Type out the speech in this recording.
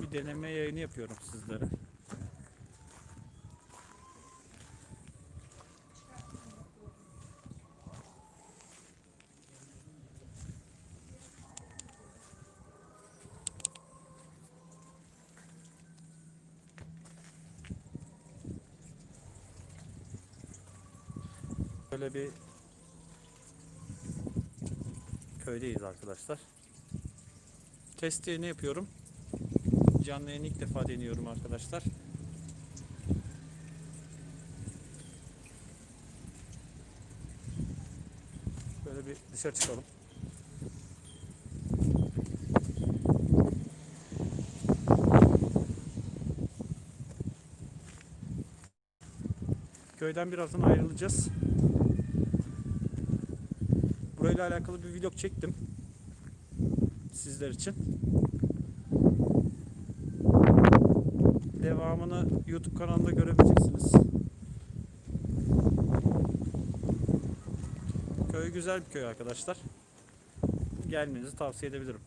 bir deneme yayını yapıyorum sizlere. Böyle bir köydeyiz arkadaşlar. Test yayını yapıyorum. Canlı yayını ilk defa deniyorum arkadaşlar. Böyle bir dışarı çıkalım. Köyden birazdan ayrılacağız. Burayla alakalı bir vlog çektim. Sizler için. Devamını YouTube kanalında görebileceksiniz. Köy güzel bir köy arkadaşlar. Gelmenizi tavsiye edebilirim.